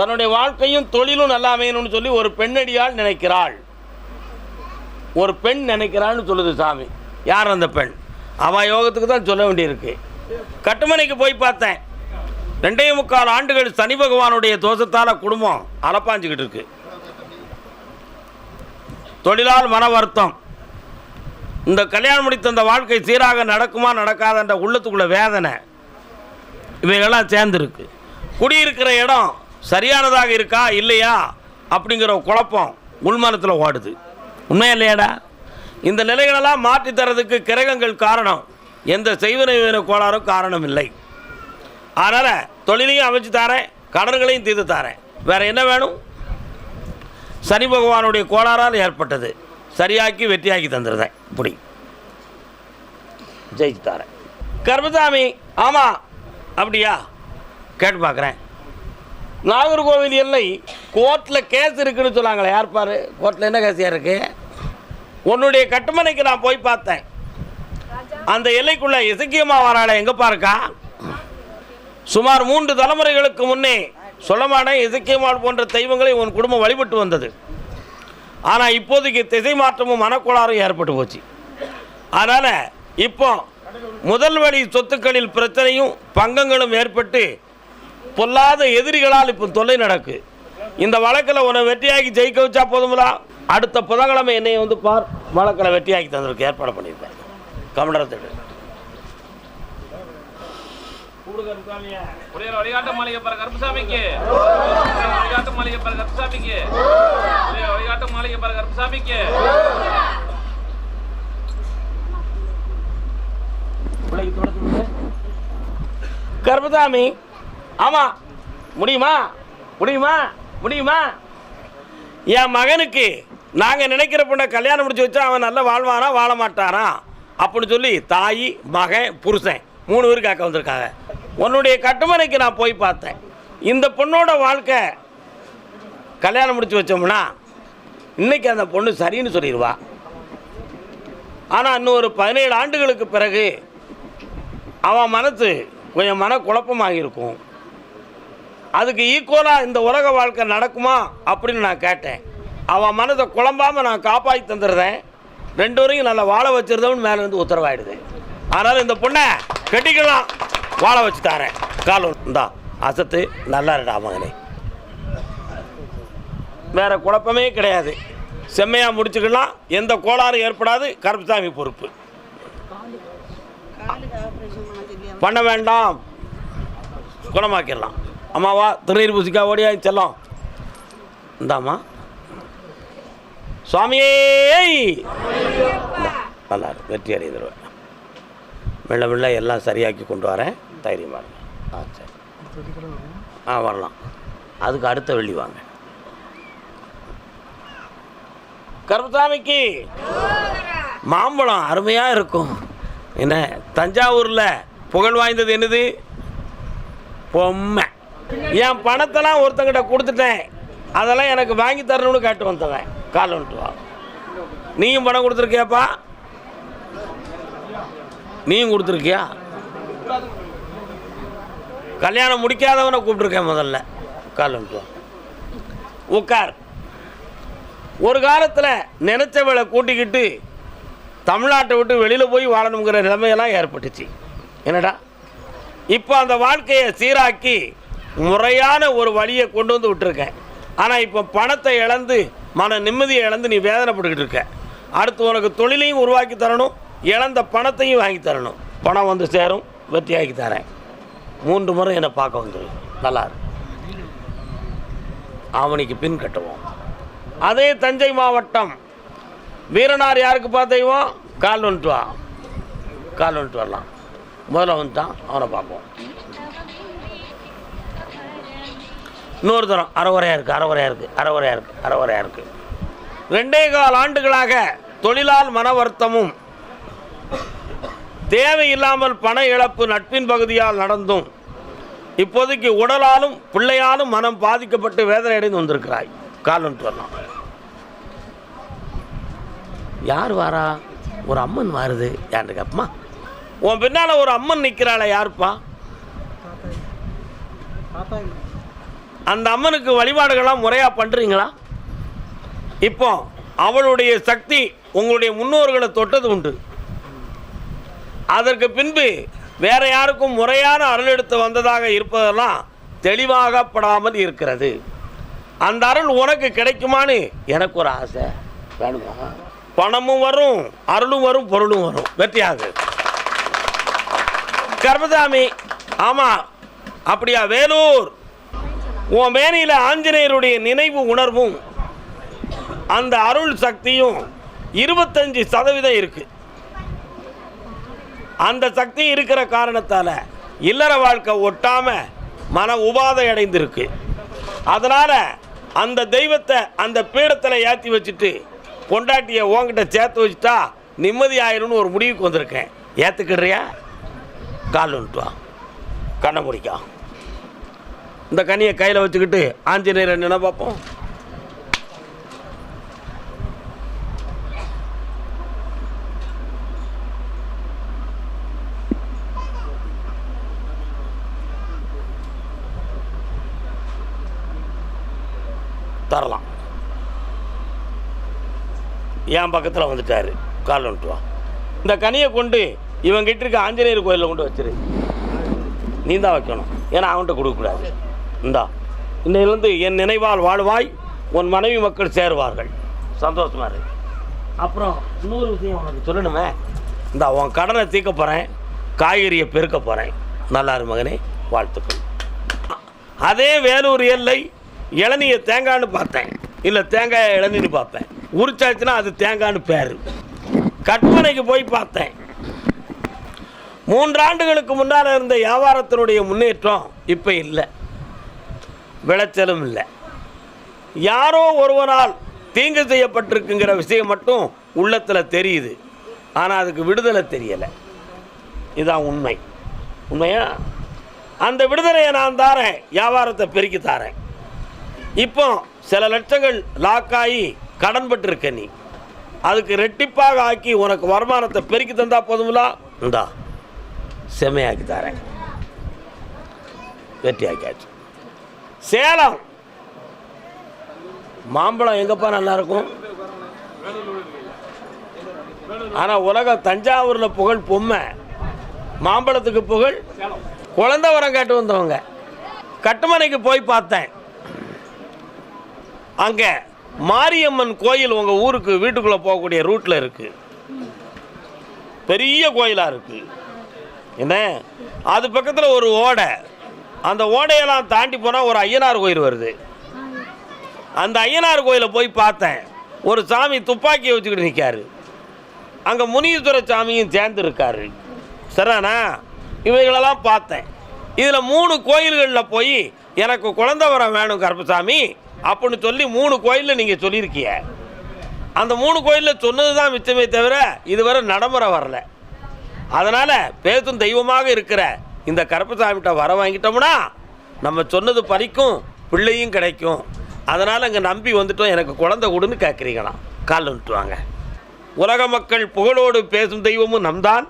தன்னுடைய வாழ்க்கையும் தொழிலும் நல்லா அமையணும்னு சொல்லி ஒரு பெண்ணடியால் நினைக்கிறாள். ஒரு பெண் நினைக்கிறான்னு சொல்லுது சாமி. யார் அந்த பெண்? அவ யோகத்துக்கு தான் சொல்ல வேண்டியிருக்கு. கட்டுமனைக்கு போய் பார்த்தேன். ரெண்டே முக்கால் ஆண்டுகள் சனி பகவானுடைய தோஷத்தால் குடும்பம் அலப்பாஞ்சிக்கிட்டு இருக்கு. தொழிலால் மன வருத்தம். இந்த கல்யாணம் முடித்த இந்த வாழ்க்கை சீராக நடக்குமா நடக்காதன்ற உள்ளத்துக்குள்ள வேதனை. இவைகள்லாம் சேர்ந்துருக்கு. குடியிருக்கிற இடம் சரியானதாக இருக்கா இல்லையா? அப்படிங்கிற குழப்பம் உள்மனத்தில் ஓடுது. உண்மையா இல்லையாடா? இந்த நிலைகளெல்லாம் மாற்றி தரதுக்கு கிரகங்கள் காரணம். எந்த செய்வன கோளாறும் காரணம் இல்லை அதனால் தொழிலையும் அமைச்சு தரேன் கடன்களையும் தீர்த்து தரேன். வேறு என்ன வேணும்? சனி பகவானுடைய கோளாறால் ஏற்பட்டது. சரியாக்கி வெற்றியாக்கி தந்துடுறேன் இப்படி. ஜெயிச்சு தரேன். கர்மசாமி ஆமாம் அப்படியா? கேட்டு பார்க்குறேன். நாகர்கோவில் எல்லை கோர்ட்டில் கேஸ் இருக்குன்னு சொன்னாங்களே யார் பாரு? கோர்ட்டில் என்ன கேஸ் இருக்கு உன்னுடைய கட்டுமனைக்கு நான் போய் பார்த்தேன். அந்த எல்லைக்குள்ள இசக்கியமா வராள எங்கே இருக்கா சுமார் மூன்று தலைமுறைகளுக்கு முன்னே சொல்லமான இசக்கியமாள் போன்ற தெய்வங்களை உன் குடும்பம் வழிபட்டு வந்தது. ஆனால் இப்போதைக்கு திசை மாற்றமும் மனக்கோளாறும் ஏற்பட்டு போச்சு. அதனால் இப்போ முதல் வழி சொத்துக்களில் பிரச்சனையும் பங்கங்களும் ஏற்பட்டு பொல்லாத எதிரிகளால் இப்போ தொல்லை நடக்கு. இந்த வழக்கில் உன்னை வெற்றியாக்கி ஜெயிக்க வச்சா போதுங்களா அடுத்த புதன்கிழமை என்னை வந்து பார். வழக்கில் வெற்றியாக்கி தந்ததுக்கு ஏற்பாடு பண்ணியிருக்கேன் கமண்டரத்தோடு உடைய வழிகாட்டு மாளிகை பாரு கருப்பசாமிக்கு. வழிகாட்டு மாளிகை பாரு கருப்பசாமிக்கு. வழிகாட்டு மாளிகை பாரு கருப்பசாமிக்கு. கர்மசாமி ஆமாம் முடியுமா? முடியுமா? முடியுமா? என் மகனுக்கு நாங்கள் நினைக்கிற பொண்ணை கல்யாணம் முடிச்சு வச்சா அவன் நல்லா வாழ்வானா வாழ மாட்டானா? அப்படின்னு சொல்லி தாய் மகன் புருஷன் மூணு பேர் காக்க வந்திருக்காங்க. உன்னுடைய கட்டுமனைக்கு நான் போய் பார்த்தேன். இந்த பொண்ணோட வாழ்க்கை கல்யாணம் முடிச்சு வச்சோம்னா இன்னைக்கு அந்த பொண்ணு சரின்னு சொல்லிடுவா. ஆனால் இன்னொரு பதினேழு ஆண்டுகளுக்கு பிறகு அவன் மனசு கொஞ்சம் மன குழப்பமாக இருக்கும். அதுக்கு ஈக்குவலாக இந்த உலக வாழ்க்கை நடக்குமா அப்படின்னு நான் கேட்டேன். அவன் மனதை குழம்பாமல் நான் காப்பாற்றி தந்துடுறேன் ரெண்டு வரையும் நல்லா வாழ வச்சிருந்தவன் மேலே வந்து உத்தரவாயிடுது. அதனால் இந்த பொண்ணை கட்டிக்கலாம். வாழ வச்சு தரேன். காலம் இந்தா அசத்து நல்லா இருடா மகனே. வேற குழப்பமே கிடையாது. செம்மையாக முடிச்சுக்கலாம். எந்த கோளாறும் ஏற்படாது. கருப்புசாமி பொறுப்பு. பண்ண வேண்டாம். குணமாக்கிடலாம். அம்மாவா திருநீர் பூசிக்கா ஓடியா செல்லம். இந்தாம்மா. சுவாமியே நல்லா இருக்கு வெற்றி அடைந்துருவேன் மெல்ல மெல்ல எல்லாம் சரியாக்கி கொண்டு வரேன். தைரியமாக இருங்க. ஆ சரி. ஆ வரலாம். அதுக்கு அடுத்த வெள்ளி வாங்க. கருமசாமிக்கு மாம்பழம் அருமையாக இருக்கும். என்ன தஞ்சாவூரில் புகழ் வாய்ந்தது என்னது? பொம்மை. என் பணத்தெல்லாம் ஒருத்தங்கிட்ட கொடுத்துட்டேன். அதெல்லாம் எனக்கு வாங்கி தரணும்னு கேட்டு வந்தவன். கால் வந்துட்டு வா. நீயும் பணம் கொடுத்துருக்கியாப்பா? நீயும் கொடுத்துருக்கியா? கல்யாணம் முடிக்காதவனை கூப்பிட்ருக்கேன் முதல்ல. கால் வந்துட்டு வா. உட்கார் ஒரு காலத்தில் நினைச்சவளை கூட்டிக்கிட்டு தமிழ்நாட்டை விட்டு வெளியில் போய் வாழணுங்கிற நிலைமையெல்லாம் ஏற்பட்டுச்சு. என்னடா? இப்போ அந்த வாழ்க்கையை சீராக்கி முறையான ஒரு வழியை கொண்டு வந்து விட்டுருக்கேன் ஆனால் இப்போ பணத்தை இழந்து மன நிம்மதியை இழந்து நீ வேதனைப்பட்டுக்கிட்டு இருக்க. அடுத்து உனக்கு தொழிலையும் உருவாக்கி தரணும் இழந்த பணத்தையும் வாங்கி தரணும். பணம் வந்து சேரும் வெற்றியாக்கி தரேன். மூன்று முறை என்னை பார்க்க வந்துரு நல்லா அவனுக்கு பின் கட்டுவோம். அதே தஞ்சை மாவட்டம். வீரனார் யாருக்கு பார்த்தைவோம் கால் வந்துட்டு வா. கால் வந்துட்டு வரலாம். முதல்ல வந்துட்டான் அவனை பார்ப்போம். இன்னொரு தரம். அறவுரையாக இருக்குது அறவுரையாக இருக்குது அறவுரையாக இருக்குது அறவுரையாக இருக்குது ரெண்டே கால் ஆண்டுகளாக தொழிலால் மன வருத்தமும் தேவையில்லாமல் பண இழப்பு நட்பின் பகுதியால் நடந்தும் இப்போதைக்கு உடலாலும் பிள்ளையாலும் மனம் பாதிக்கப்பட்டு வேதனை அடைந்து வந்திருக்கிறாய். கால் வந்துட்டு வரலாம். யார் வாரா? ஒரு அம்மன் வாருது. யாரு கேப்பமா? உன் பின்னால் ஒரு அம்மன் நிற்கிறாளே யாருப்பா? அந்த அம்மனுக்கு வழிபாடுகள்லாம் முறையாக பண்ணுறீங்களா இப்போ அவளுடைய சக்தி உங்களுடைய முன்னோர்களை தொட்டது உண்டு. அதற்கு பின்பு வேற யாருக்கும் முறையான அருள் எடுத்து வந்ததாக இருப்பதெல்லாம் தெளிவாகப்படாமல் இருக்கிறது. அந்த அருள் உனக்கு கிடைக்குமான்னு எனக்கு ஒரு ஆசை. வேணுமா? பணமும் வரும் அருளும் வரும் பொருளும் வரும். வெற்றியாக. கர்மதாமி ஆமாம் அப்படியா வேலூர். உன் மேனியில் ஆஞ்சநேயருடைய நினைவு உணர்வும் அந்த அருள் சக்தியும் இருபத்தஞ்சி சதவீதம் இருக்கு. அந்த சக்தி இருக்கிற காரணத்தால் இல்லற வாழ்க்கை ஒட்டாம மன உபாதை அடைந்திருக்கு. அதனால் அந்த தெய்வத்தை அந்த பீடத்தில் ஏற்றி வச்சுட்டு பொண்டாட்டியை உன்கிட்ட சேர்த்து வச்சுட்டா நிம்மதி ஆயிரும்னு ஒரு முடிவுக்கு வந்திருக்கேன். ஏற்றுக்கிடுறியா கால் வந்துட்டு வா கண்ணை முடிக்கா. இந்த கனியை கையில் வச்சுக்கிட்டு ஆஞ்சநேயர் என்ன பார்ப்போம். தரலாம். என் பக்கத்தில் வந்துட்டாரு. கால் வந்துட்டு வா. இந்த கனியை கொண்டு இவன் கிட்ட இருக்க ஆஞ்சநேயர் கோயிலில் கொண்டு வச்சிரு. நீ தான் வைக்கணும். ஏன்னா அவன்கிட்ட கொடுக்கக்கூடாது. இந்தா இன்னையிலேருந்து என் நினைவால் வாழ்வாய் உன் மனைவி மக்கள் சேருவார்கள். சந்தோஷமாக இரு. அப்புறம் இன்னொரு விஷயம் உனக்கு சொல்லணுமே. இந்த உன் கடனை தீர்க்க போகிறேன் காய்கறியை பெருக்க போகிறேன் நல்லாரு மகனே வாழ்த்துக்கள். அதே வேலூர் எல்லை இளநியை தேங்காய்னு பார்த்தேன். இல்லை தேங்காய் இளநின்னு பார்ப்பேன் உரிச்சாச்சுன்னா அது தேங்காய்னு பேர். கற்பனைக்கு போய் பார்த்தேன். மூன்றாண்டுகளுக்கு முன்னால் இருந்த வியாபாரத்தினுடைய முன்னேற்றம் இப்போ இல்லை. விளைச்சலும் இல்லை. யாரோ ஒருவனால் தீங்கு செய்யப்பட்டிருக்குங்கிற விஷயம் மட்டும் உள்ளத்தில் தெரியுது. ஆனால் அதுக்கு விடுதலை தெரியலை. இதுதான் உண்மை. உண்மையா? அந்த விடுதலையை நான் தாரேன் வியாபாரத்தை பெருக்கி தாரேன். இப்போ சில லட்சங்கள் லாக் ஆகி கடன் பட்டிருக்க நீ. அதுக்கு ரெட்டிப்பாக ஆக்கி உனக்கு வருமானத்தை பெருக்கி தந்தா போதுங்களா இந்தா செம்மையாக்கி தரேன். வெற்றி ஆக்கியாச்சு சேலம். மாம்பழம் எங்கப்பா நல்லா இருக்கும் ஆனால் உலகம் தஞ்சாவூரில் புகழ் பொம்மை. மாம்பழத்துக்கு புகழ் குழந்த வரம் கேட்டு வந்தவங்க. கட்டுமனைக்கு போய் பார்த்தேன். அங்கே மாரியம்மன் கோயில் உங்கள் ஊருக்கு வீட்டுக்குள்ளே போகக்கூடிய ரூட்டில் இருக்குது பெரிய கோயிலாக இருக்குது என்ன? அது பக்கத்தில் ஒரு ஓடை. அந்த ஓடையெல்லாம் தாண்டி போனால் ஒரு ஐயனார் கோயில் வருது. அந்த ஐயனார் கோயிலை போய் பார்த்தேன். ஒரு சாமி துப்பாக்கியை வச்சுக்கிட்டு நிற்காரு அங்கே முனீஸ்வர சாமியும் சேர்ந்து இருக்காரு. சரிண்ணா இவைகளெல்லாம் பார்த்தேன். இதில் மூணு கோயில்களில் போய் எனக்கு குழந்த வரம் வேணும் கருப்பசாமி அப்படின்னு சொல்லி மூணு கோயிலில் நீங்கள் சொல்லியிருக்கீங்க அந்த மூணு கோயிலில் சொன்னது தான் மிச்சமே தவிர இதுவரை நடைமுறை வரல. அதனால் பேசும் தெய்வமாக இருக்கிற இந்த கருப்பசாமிகிட்ட வர வாங்கிட்டோம்னா நம்ம சொன்னது பறிக்கும் பிள்ளையும் கிடைக்கும். அதனால் அங்கே நம்பி வந்துட்டோம். எனக்கு குழந்தை கொடுன்னு கேட்குறீங்களாம் கால் நிட்டுவாங்க உலக மக்கள் புகழோடு பேசும் தெய்வமும் நம்தான்.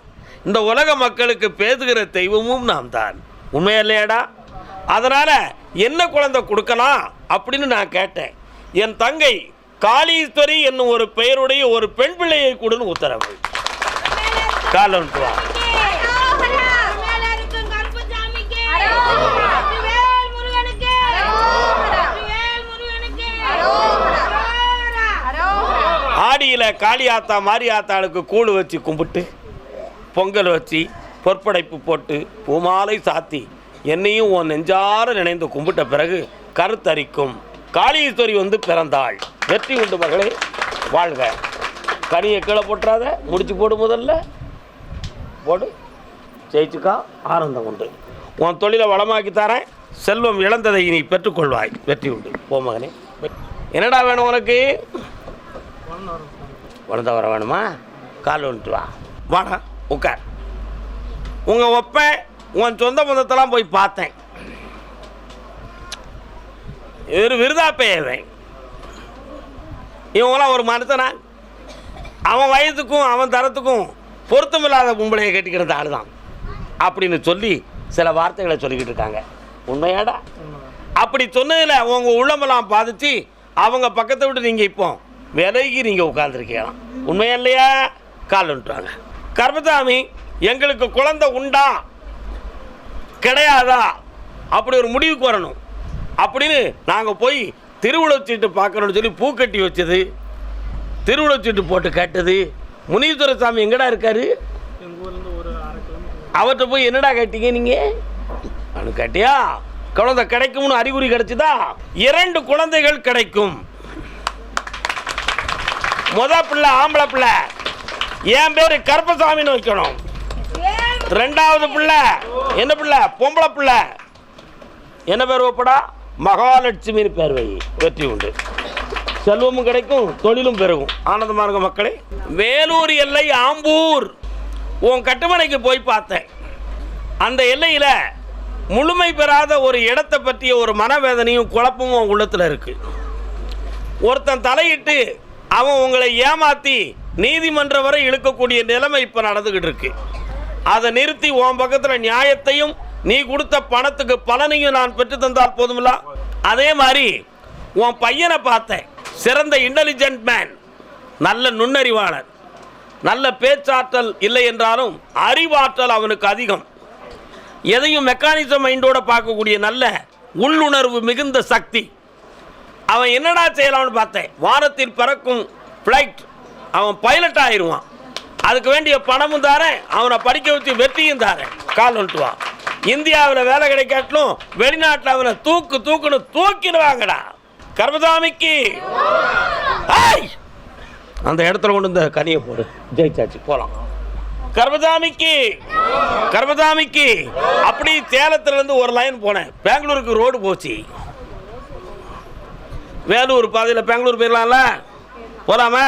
இந்த உலக மக்களுக்கு பேசுகிற தெய்வமும் நாம் தான் உண்மையில்லையாடா அதனால் என்ன குழந்தை கொடுக்கலாம் அப்படின்னு நான் கேட்டேன். என் தங்கை காளீஸ்வரி என்னும் ஒரு பெயருடைய ஒரு பெண் பிள்ளையை கொடுன்னு உத்தரவு. கால் வந்துட்டு வா மேல இருக்கும் கருப்பசாமிக்கு வெற்றிவேல் முருகனுக்கு வெற்றிவேல் முருகனுக்கு மாடியில் காளியாத்தா மாரியாத்தாளுக்கு கூழ் வச்சு கும்பிட்டு பொங்கல் வச்சு பொற்படைப்பு போட்டு பூமாலை சாத்தி என்னையும் உன் நெஞ்சார நினைந்து கும்பிட்ட பிறகு கருத்தரிக்கும். காளீஸ்வரி வந்து பிறந்தாள். வெற்றி உண்டு மகளே வாழ்க. கனியை கீழே போட்டுறாத முடிச்சு போடு முதல்ல. போடு. ஜெயிச்சுக்கா ஆனந்தம் உண்டு. உன் தொழிலை வளமாக்கி தரேன். செல்வம் இழந்ததை நீ பெற்றுக்கொள்வாய். வெற்றி உண்டு. போ மகனே. என்னடா வேணும் உனக்கு? குழந்தை வர வேணுமா? கால் வந்துட்டு வா. வாடா உட்கார் உங்கள் ஒப்பன் உன் சொந்த பந்தத்தெல்லாம் போய் பார்த்தேன். இவர் விருதா பெயவன் இவங்களாம் ஒரு மனுஷனா? அவன் வயதுக்கும் அவன் தரத்துக்கும் பொருத்தமில்லாத பொம்பளையை கட்டிக்கிறது ஆள் தான் அப்படின்னு சொல்லி சில வார்த்தைகளை சொல்லிக்கிட்டு இருக்காங்க. உண்மையாடா? அப்படி சொன்னதில் உங்கள் உள்ளமெல்லாம் பாதிச்சு அவங்க பக்கத்தை விட்டு நீங்கள் இப்போ விலகி நீங்கள் உட்காந்துருக்கலாம் உண்மையா இல்லையா? கால் விட்டுறாங்க கர்மசாமி எங்களுக்கு குழந்தை உண்டா? கிடையாதா? அப்படி ஒரு முடிவுக்கு வரணும். அப்படின்னு நாங்கள் போய் திருவுளச்சீட்டு பார்க்கணும்னு சொல்லி பூ கட்டி வச்சது திருவுளச்சீட்டு போட்டு கேட்டது. முனீஸ்வர சாமி எங்கடா இருக்காரு? அவர்கிட்ட போய் என்னடா கேட்டீங்க நீங்கள் அவனு கேட்டியா? குழந்தை கிடைக்கும்னு அறிகுறி கிடைச்சிதா? இரண்டு குழந்தைகள் கிடைக்கும். முத பிள்ளை ஆம்பளை பிள்ளை. என் பேரு கருப்பசாமின்னு வைக்கணும். ரெண்டாவது பிள்ளை என்ன பிள்ளை? பொம்பளை பிள்ளை. என்ன பேர் வைப்படா மகாலட்சுமின்னு பேர் வை. வெற்றி உண்டு. செல்வமும் கிடைக்கும் தொழிலும் பெருகும். ஆனந்தமாக இருக்கும் மக்களே. வேலூர் எல்லை ஆம்பூர். உன் கட்டுமனைக்கு போய் பார்த்தேன். அந்த எல்லையில் முழுமை பெறாத ஒரு இடத்தை பற்றிய ஒரு மனவேதனையும் குழப்பமும் உன் உள்ளத்தில் இருக்குது ஒருத்தன் தலையிட்டு அவன் உங்களை ஏமாத்தி நீதிமன்றம் வரை இழுக்கக்கூடிய நிலைமை இப்போ நடந்துக்கிட்டு இருக்கு. அதை நிறுத்தி உன் பக்கத்தில் நியாயத்தையும் நீ கொடுத்த பணத்துக்கு பலனையும் நான் பெற்று தந்தால் போதுமில்ல? அதே மாதிரி உன் பையனை பார்த்தேன். சிறந்த இன்டெலிஜென்ட் மேன் நல்ல நுண்ணறிவாளர். நல்ல பேச்சாற்றல் இல்லை என்றாலும் அறிவாற்றல் அவனுக்கு அதிகம். எதையும் மெக்கானிசம் மைண்டோட பார்க்கக்கூடிய நல்ல உள்ளுணர்வு மிகுந்த சக்தி. அவன் என்னடா செய்யலாம்னு பார்த்தேன். வானத்தில் பறக்கும் ஃப்ளைட் அவன் பைலட் ஆயிடுவான் அதுக்கு வேண்டிய பணமும் தாரேன். அவனை படிக்க வச்சு வெற்றியும் தாரேன். கால் வந்துட்டுவான் இந்தியாவில் வேலை கிடைக்காட்டிலும் வெளிநாட்டில் அவனை தூக்கு தூக்குன்னு தூக்கிடுவாங்கடா. கர்மதாமிக்கு அந்த இடத்துல கொண்டு இந்த கனியை போடு. ஜெயிச்சாச்சு. போகலாம் கர்மதாமிக்கு கர்மதாமிக்கு அப்படி சேலத்துலேருந்து ஒரு லைன் போனேன். பெங்களூருக்கு ரோடு போச்சு. வேலூர் பாதையில் பெங்களூர் போயிடலாம்ல போகலாமா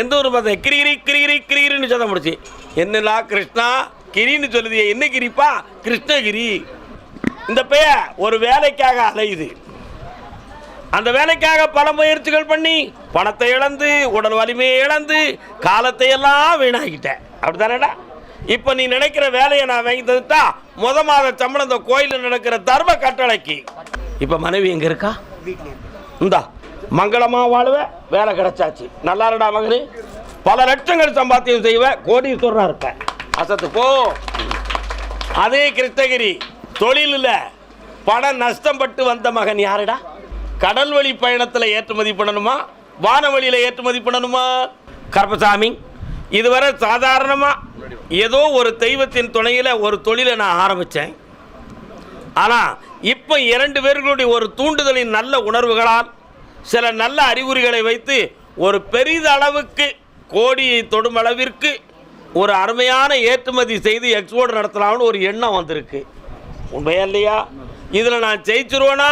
எந்த ஊர் பார்த்தா கிரிகிரி கிரிகிரி கிரிகிரின்னு சொல்ல முடிச்சு என்னலா கிருஷ்ணா? கிரின்னு சொல்லுதியே என்ன கிரிப்பா? கிருஷ்ணகிரி. இந்த பெய ஒரு வேலைக்காக அலையுது. அந்த வேலைக்காக பல முயற்சிகள் பண்ணி பணத்தை இழந்து உடல் வலிமையை இழந்து காலத்தை எல்லாம் வீணாகிட்டேன் அப்படித்தானடா? இப்போ நீ நினைக்கிற வேலையை நான் வாங்கி தந்துட்டா முத மாத சம்பளம் இந்த கோயிலில் நடக்கிற தர்ம கட்டளைக்கு. இப்போ மனைவி எங்கே இருக்கா. இந்தா மங்களமாக வாழுவ வேலை கிடைச்சாச்சு. நல்லா இருடா மகனே. பல லட்சங்கள் சம்பாத்தியம் செய்வ கோடீஸ்வரனாக இருப்ப அசத்து போ. அதே கிருஷ்ணகிரி தொழிலில் பண நஷ்டம் பட்டு வந்த மகன் யாருடா? கடல் வழி பயணத்தில் ஏற்றுமதி பண்ணணுமா? வானவழியில் ஏற்றுமதி பண்ணணுமா? கருப்பசாமி இதுவரை சாதாரணமாக ஏதோ ஒரு தெய்வத்தின் துணையில் ஒரு தொழிலை நான் ஆரம்பித்தேன் ஆனால் இப்போ இரண்டு பேர்களுடைய ஒரு தூண்டுதலின் நல்ல உணர்வுகளால் சில நல்ல அறிகுறிகளை வைத்து ஒரு பெரிதளவுக்கு கோடியை தொடும் அளவிற்கு ஒரு அருமையான ஏற்றுமதி செய்து எக்ஸ்போர்ட் நடத்தலாம்னு ஒரு எண்ணம் வந்திருக்கு. உண்மையா இல்லையா? இதில் நான் ஜெயிச்சிருவேனா?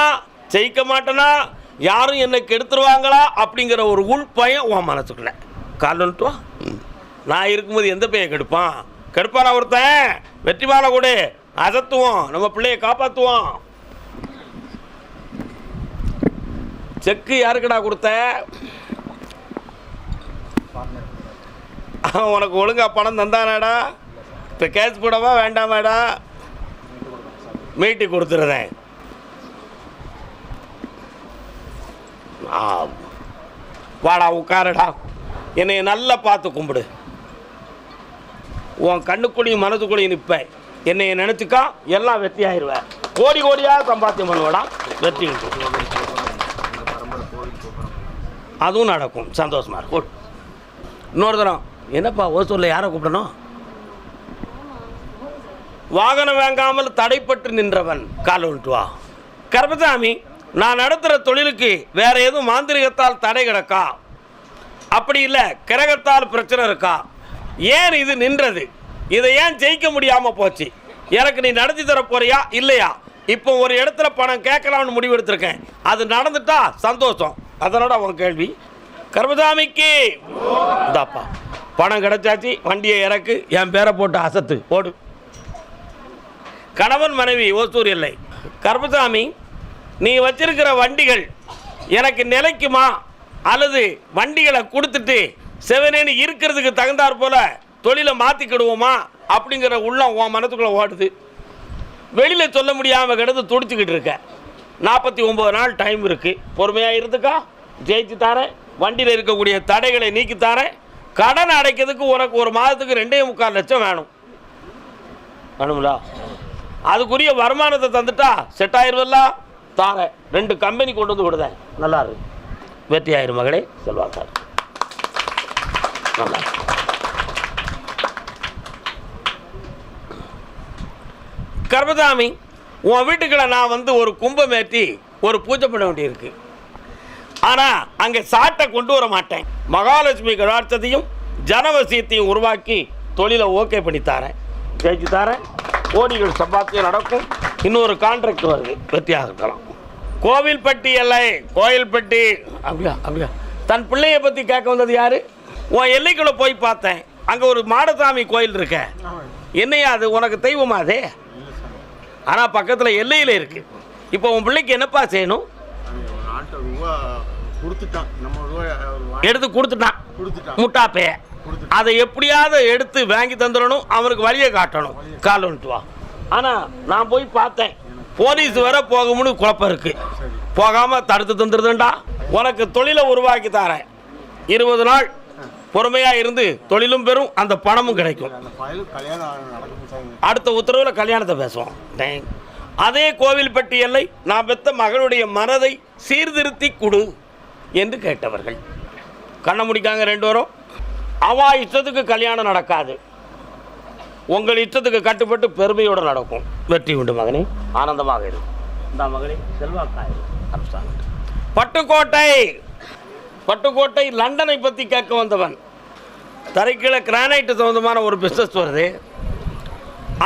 ஜெயிக்க மாட்டேனா? யாரும் என்னை கெடுத்துருவாங்களா? அப்படிங்கிற ஒரு உள் பயம் உன் மனசுக்குள்ள. கால் நான் இருக்கும்போது எந்த பையன் கெடுப்பான்? கெடுப்பாரா ஒருத்தன்? வெற்றி மாலை கொடு அசத்துவோம். நம்ம பிள்ளைய காப்பாற்றுவோம் செக்கு யாருக்குடா கொடுத்த? உனக்கு ஒழுங்கா பணம் தந்தானாடா? இப்போ கேஸ் போடவா வேண்டாமாடா? மீட்டி கொடுத்துருந்தேன் வாடா உட்காரடா. என்னை நல்லா பார்த்து கும்பிடு. உன் கண்ணுக்குள்ளேயும் மனதுக்குள்ளேயும் நிற்பேன் என்னை நினச்சிக்கா எல்லாம் வெற்றி ஆயிடுவேன் கோடி கோடியாக சம்பாத்தியம் பண்ணுவேடா. வெற்றி அதுவும் நடக்கும். சந்தோஷமா இருக்கும். இன்னொரு தரம். என்னப்பா ஓசூரில் யாரை கூப்பிடணும்? வாகனம் வாங்காமல் தடைப்பட்டு நின்றவன் கால் விட்டு வா. கர்மசாமி நான் நடத்துகிற தொழிலுக்கு வேறு எதுவும் மாந்திரிகத்தால் தடை கிடக்கா? அப்படி இல்லை கிரகத்தால் பிரச்சனை இருக்கா? ஏன் இது நின்றது? இதை ஏன் ஜெயிக்க முடியாமல் போச்சு? எனக்கு நீ நடத்தி தர போறியா? இல்லையா? இப்போ ஒரு இடத்துல பணம் கேட்கலாம்னு முடிவு எடுத்திருக்கேன் அது நடந்துட்டா சந்தோஷம். அதனோட உன் கேள்வி. கர்மசாமிக்கு! இந்தாப்பா பணம் கிடைச்சாச்சு வண்டியை இறக்கு என் பேரை போட்டு அசத்து ஓடு கணவன் மனைவி ஓசூர் இல்லை கர்மசாமி நீ வச்சிருக்கிற வண்டிகள் எனக்கு நிலைக்குமா? அல்லது வண்டிகளை கொடுத்துட்டு செவனேன்னு இருக்கிறதுக்கு தகுந்தாற் போல தொழிலை மாற்றிக்கிடுவோமா அப்படிங்கிற உள்ளம் உன் மனத்துக்குள்ளே ஓடுது. வெளியில் சொல்ல முடியாமல் கிடந்து துடிச்சுக்கிட்டு இருக்க. நாற்பத்தி ஒம்பது நாள் டைம் இருக்குது பொறுமையாக இருந்துக்கா. ஜெயிச்சு தரேன். வண்டியில் இருக்கக்கூடிய தடைகளை நீக்கி கடன் அடைக்கிறதுக்கு உனக்கு ஒரு மாதத்துக்கு ரெண்டே முக்கால் லட்சம் வேணும். வேணுங்களா அதுக்குரிய வருமானத்தை தந்துட்டா செட் ஆயிருவல்ல தாரேன். ரெண்டு கம்பெனி கொண்டு வந்து விடுதேன். நல்லா இருக்கு. வெற்றி ஆயிரும் மகளே. செல்வாக்கார். நல்லா கர்மசாமி உன் வீட்டுக்குள்ள நான் வந்து ஒரு கும்பமேற்றி ஒரு பூஜை பண்ண வேண்டியிருக்கு. ஆனால் அங்கே சாட்டை கொண்டு வர மாட்டேன். மகாலட்சுமி கடாட்சத்தையும் ஜனவசியத்தையும் உருவாக்கி தொழிலை ஓகே பண்ணி தரேன். ஜெயிச்சு தரேன். கோடிகள் சம்பாத்தியம் நடக்கும். இன்னொரு கான்ட்ராக்ட் வருது. வெற்றியாக இருக்கலாம் கோவில்பட்டி எல்லை கோயில்பட்டி. அப்படியா அப்படியா. தன் பிள்ளைய பற்றி கேட்க வந்தது யாரு? உன் எல்லைக்குள்ளே போய் பார்த்தேன். அங்கே ஒரு மாடசாமி கோயில் இருக்க. என்னையா அது? உனக்கு தெய்வமா அது? ஆனால் பக்கத்தில் எல்லையில் இருக்கு. இப்போ உன் பிள்ளைக்கு என்னப்பா செய்யணும்? கொடுத்துட்டான் எடுத்து கொடுத்துட்டான். முட்டாப்பே அதை எப்படியாவது எடுத்து வாங்கி தந்துடணும் அவனுக்கு வழியை காட்டணும். கால் வந்துட்டு வா. ஆனால் நான் போய் பார்த்தேன். போலீஸ் வர போகும்னு குழப்பம் இருக்கு. போகாமல் தடுத்து தந்துடுதுண்டா உனக்கு தொழிலை உருவாக்கி தரேன். இருபது நாள் பொறுமையாக இருந்து தொழிலும் பெறும் அந்த பணமும் கிடைக்கும். அடுத்த உத்தரவில் கல்யாணத்தை பேசுவோம். அதே கோவில்பட்டி எல்லை நான் பெத்த மகளுடைய மனதை சீர்திருத்தி கொடு என்று கேட்டவர்கள். கண்ண முடிக்காங்க ரெண்டு வரும் அவா இஷ்டத்துக்கு கல்யாணம் நடக்காது. உங்கள் இஷ்டத்துக்கு கட்டுப்பட்டு பெருமையோடு நடக்கும். வெற்றி உண்டு மகனே. ஆனந்தமாக இரு. இந்த மகனே செல்வாக்காயிரு. அரசாங்கம். பட்டுக்கோட்டை. பட்டுக்கோட்டை லண்டனை பற்றி கேட்க வந்தவன். தரைக்கீழே கிரானைட்டு சம்மந்தமான ஒரு பிஸ்னஸ் வருது.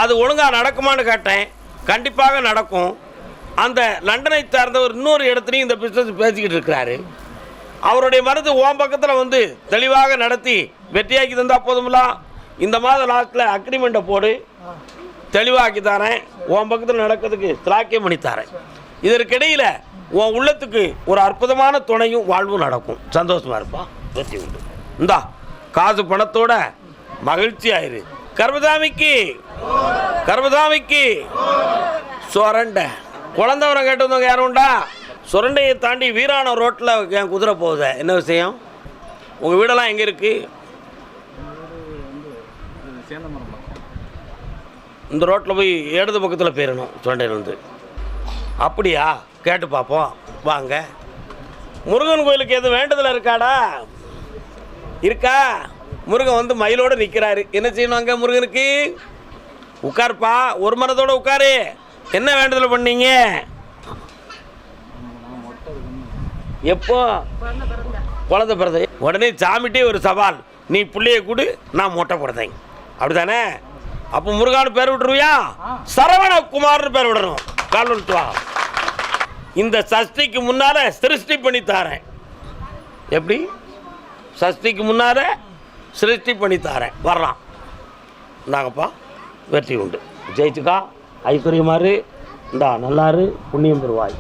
அது ஒழுங்காக நடக்குமான்னு கேட்டேன். கண்டிப்பாக நடக்கும். அந்த லண்டனை சார்ந்தவர் இன்னொரு இடத்துலையும் இந்த பிஸ்னஸ் பேசிக்கிட்டு இருக்கிறாரு. அவருடைய மருந்து ஓம் பக்கத்தில் வந்து தெளிவாக நடத்தி வெற்றியாக்கி தந்தால் போதும்ல? இந்த மாத லாஸ்ட்டில் அக்ரிமெண்ட்டை போடு. தெளிவாக்கி தரேன். ஓம் பக்கத்தில் நடக்கிறதுக்கு திராக்கியம் பண்ணி தரேன். இதற்கிடையில் உன் உள்ளத்துக்கு ஒரு அற்புதமான துணையும் வாழ்வும் நடக்கும். சந்தோஷமாக இருப்பா? வெற்றி உண்டு. இந்தா காசு பணத்தோட மகிழ்ச்சி ஆயிரு. கர்மதாமிக்கு கர்மசாமிக்கு சுரண்டை. குழந்தவரை கேட்டு வந்தவங்க யாரும் உண்டா? சுரண்டையை தாண்டி வீராணம் ரோட்டில் என் குதிரை போகுது. என்ன விஷயம்? உங்கள் வீடெல்லாம் எங்கே இருக்குது இந்த ரோட்டில் போய் இடது பக்கத்தில் போயிடணும் சுரண்டையிலேருந்து அப்படியா? கேட்டு பார்ப்போம். வாங்க. முருகன் கோயிலுக்கு எதுவும் வேண்டதில் இருக்காடா? இருக்கா? முருகன் வந்து மயிலோடு நிற்கிறாரு என்ன செய்யணும் அங்கே முருகனுக்கு? உட்காருப்பா. ஒரு மரத்தோடு உட்காரு. என்ன வேண்டுதல் பண்ணீங்க? எப்போ? குழந்த பிறந்த. உடனே சாமிட்டே ஒரு சவால். நீ பிள்ளைய கூடு நான் மொட்டை போடுறேன். அப்படிதானே அப்போ முருகான்னு பேர் விட்டுருவியா? சரவணகுமார்னு பேர் விடணும். கால் விட்டு வா. இந்த சஷ்டிக்கு முன்னால் சிருஷ்டி பண்ணி தாரேன். எப்படி? சஷ்டிக்கு முன்னால் சிருஷ்டி பண்ணி தாரேன். வரலாம். நாங்கப்பா வெற்றி உண்டு. ஜெயிச்சுக்கா? ஐஸ்வர்யமாரு இந்தா நல்லாரு புண்ணியம் பெறுவாய்.